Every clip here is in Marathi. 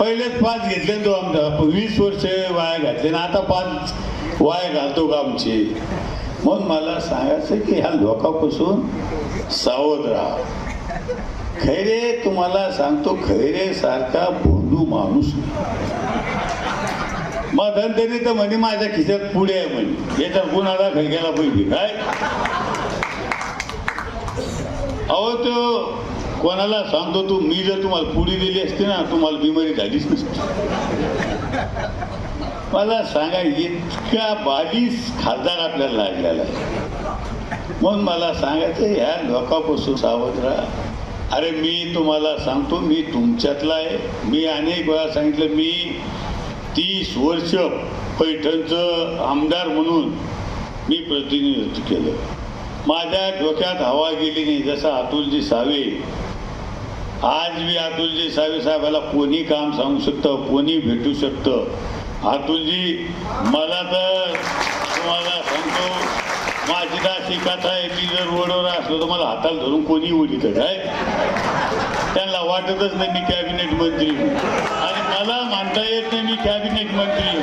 पहिलेच पाच घेतले तो आमचा. वीस वर्ष वाया घातले आणि आता पाच वाया घालतो का आमचे? मग मला सांगायचं की ह्या लोकापासून सावध राहा. खैरे तुम्हाला सांगतो खैरे सारखा भोंदू माणूस मग धनतरी तर म्हणे माझ्या खिशात पुढे आहे म्हणे. याच्यात गुन्हा दाखल केला पाहिजे काय? अहो तो कोणाला सांगतो तू मी जर तुम्हाला पुढी दिली असती ना तुम्हाला बिमारी झालीच नसती. मला सांगा इतका बावीस खासदार आपल्याला लागलेला आहे. म्हणून मला सांगायचं ह्या लोकापासून सावध राहा. अरे मी तुम्हाला सांगतो मी तुमच्यातला आहे. मी अनेक वेळा सांगितलं मी तीस वर्ष पैठणचं आमदार म्हणून मी प्रतिनिधित्व केलं. माझ्या डोक्यात हवा गेली नाही जसं अतुलजी सावे आज मी अतुलजी सावे साहेबाला कोणी काम सांगू शकतं कोणी भेटू शकतं? अतुलजी मला तर तुम्हाला सांगतो माझी अशी कथा आहे की जर रोडवर असलो तर मला हाताला धरून कोणी उडीत काय त्यांना वाटतच नाही मी कॅबिनेट मंत्री. आणि मला मानता येत नाही मी कॅबिनेट मंत्री.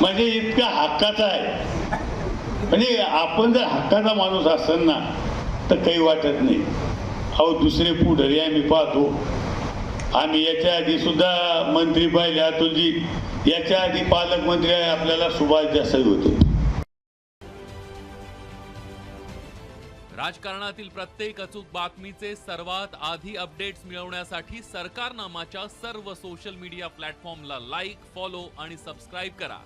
म्हणजे इतका हक्काचा आहे. म्हणजे आपण जर हक्काचा माणूस असेल ना तर काही वाटत नाही. अहो दुसरे पुढारी आम्ही पाहतो. आम्ही याच्या आधी सुद्धा मंत्री पाहिले अतुलजी. याच्या आधी पालकमंत्री आपल्याला सुभाष देसाई होते. राजकारणातील प्रत्येक अचूक बातमीचे सर्वात आधी अपडेट्स मिळवण्यासाठी सरकारनामाच्या सर्व सोशल मीडिया प्लॅटफॉर्मला लाईक फॉलो आणि सबस्क्राईब करा.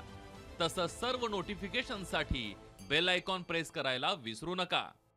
तसंच सर्व नोटिफिकेशनसाठी बेल आयकॉन प्रेस करायला विसरू नका.